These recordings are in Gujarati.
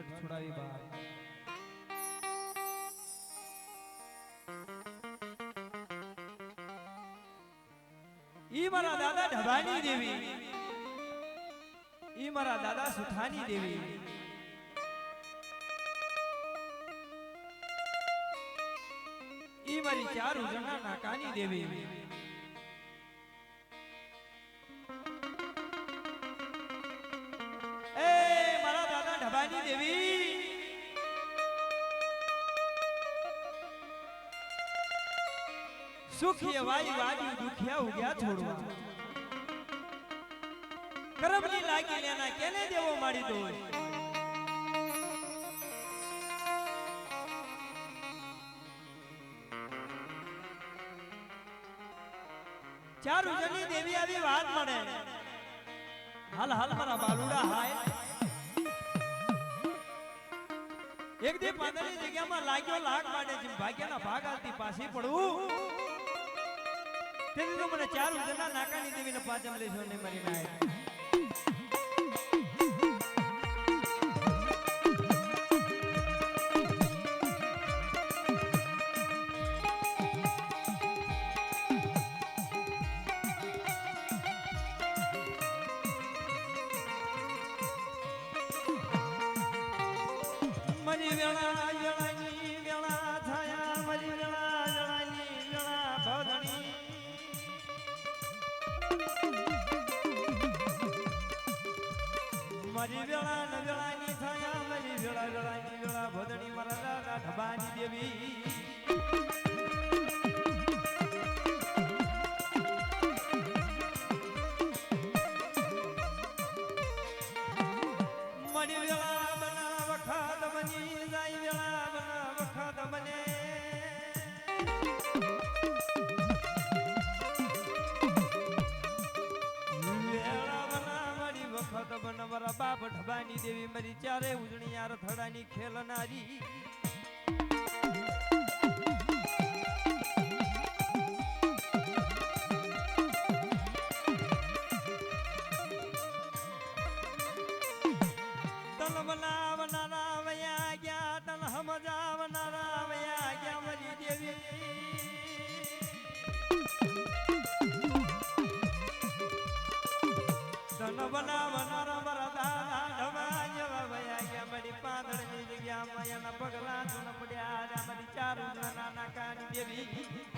લટ છોડાવી બહાર ઈ મારા દાદા ઢબાની દેવી ઈ મારા દાદા સુથાની દેવી ઈ મારી ચાર ઉજણા નાકાની દેવી દેવી. સુખી વાલી વાલી દુખિયા ઉગ્યા છોડવા. કરમની લાગી લેના કેને દેવો મારી દો ચાર ઉજળની દેવી આવી વાત મળે. હાલ હાલ મારા બાલુડા હાય. એક દી પાંદડી જગ્યામાં લાગ્યો, લાગ માટે જેમ ભાગ્યના ભાગ આવતી પાછી પડવું. તેથી તો મને ચાર ઉજળના નાકાની દેવીને પાચમ લેશો ને મારી નાય મરી વેળા વેળાની વેળા થયા મરી વેળા વેળાની વેળા ભદણી મરી વેળા ને વેળાની થયા મરી વેળા, વેળાની વેળા, ભદણી મારા દાદા, ઢબાની દેવી. બાપ ઢબાની દેવી મારી ચારે ઉજણી યાર થડાની ખેલનારી. भी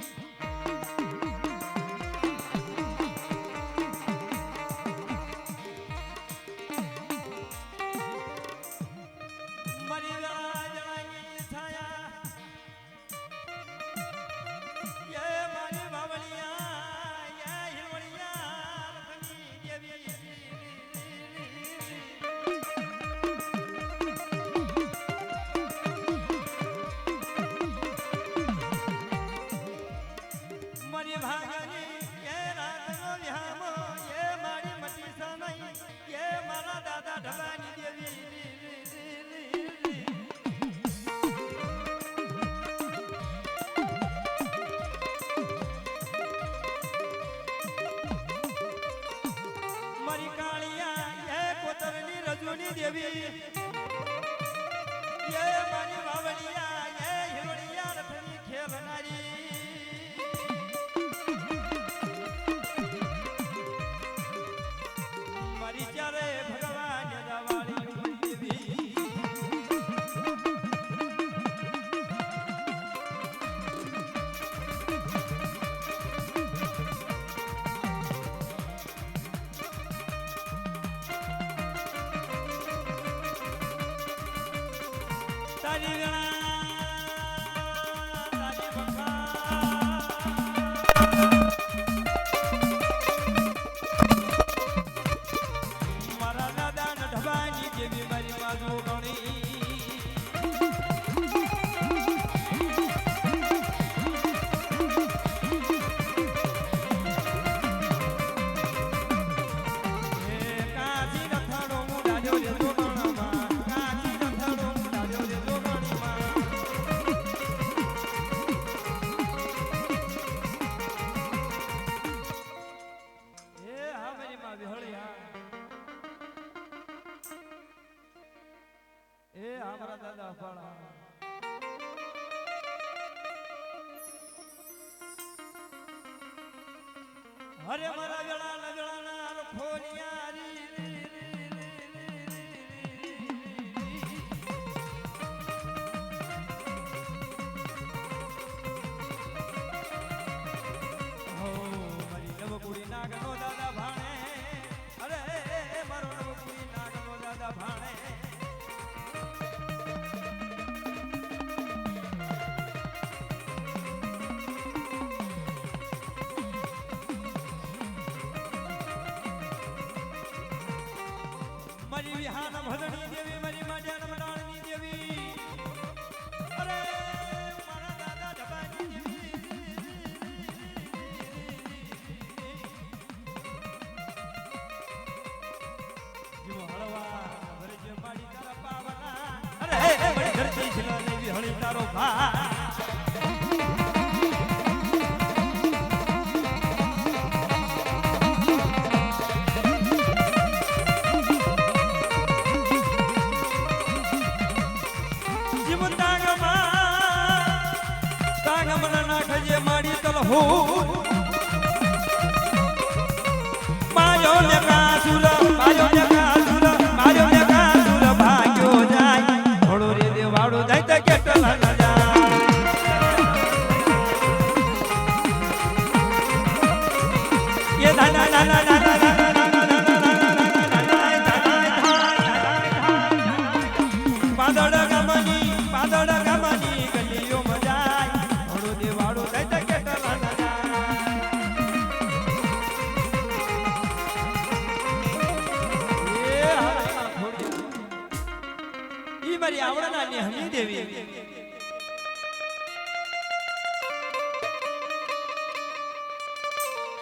દેવી. તારી ગણા અફાળા દાદા અફાળા હરે મારા વેળા નજળા ના ખોલિયા હું માયો ને કાસુર માયો ને કાસુર માયો ને કાસુર ભાગ્યો ના ના ના ના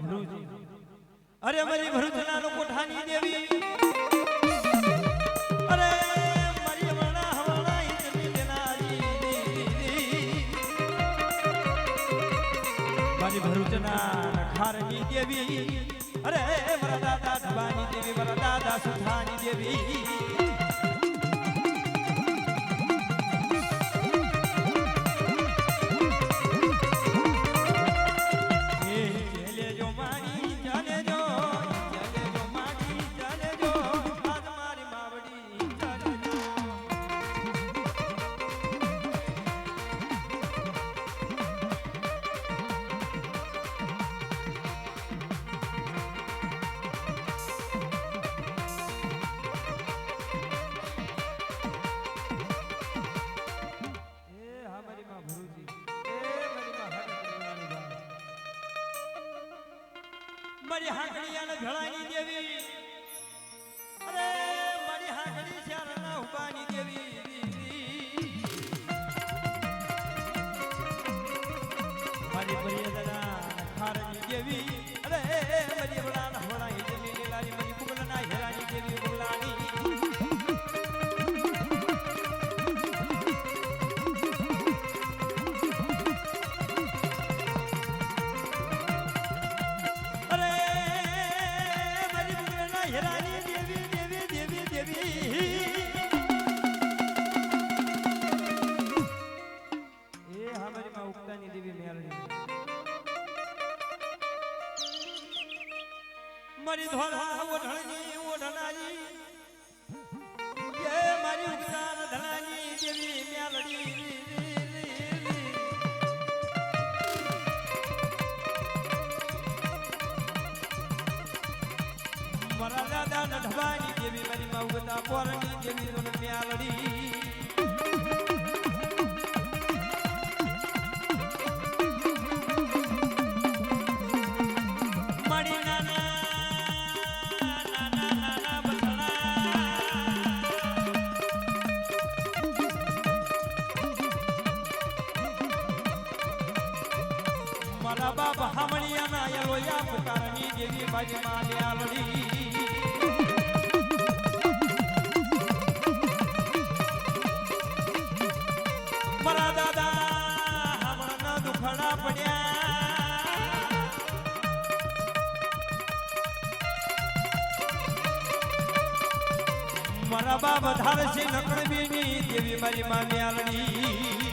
ભરૂચ. અરે મારી ભરૂચના લોકો ઠાની દેવી. અરે મારી વણા હવાણા ઇતની દેનારી. મારી ભરૂચના ઠારની દેવી. અરે મારા દાદા દેવી દેવી. મારી હાંકડી અને ભેળાની દેવી. અરે મારી હાંકડી છે રણા ઉભાની દેવી. મારી ધોળા ઓઢણી ઓઢણાઈ એ મારી ઉગતાન ધણાની દેવી મ્યાલડી. મરા દાદા નઢવાની દેવી, મારી માઉગતા પોરની દેવી મ્યાલડી. મારા બા વધારે છે નકળબીની દેવી મારી માં લ્યાલડી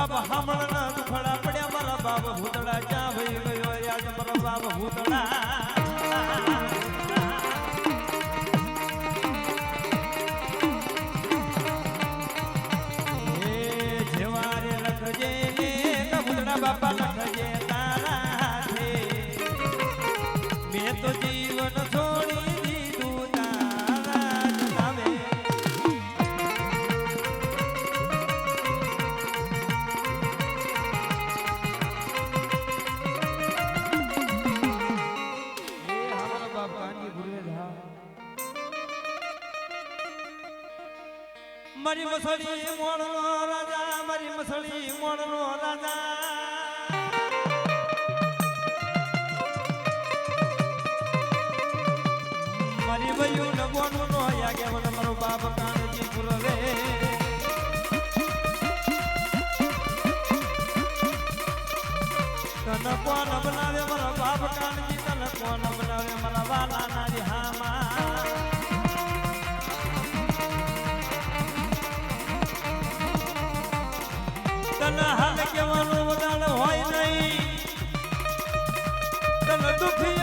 બાપ હમણાં દુખડા મારી મસળી મોણનો રાજા, મારી મસળી મોણનો રાજા. મારી ભયું ન મોણું નો યાગે મને મારો બાપ કાણજી પુરવે તને કોણ બનાવે? મારા બાપ કાણજી તને કોણ બનાવે? મારા વાલા નારી હામા તને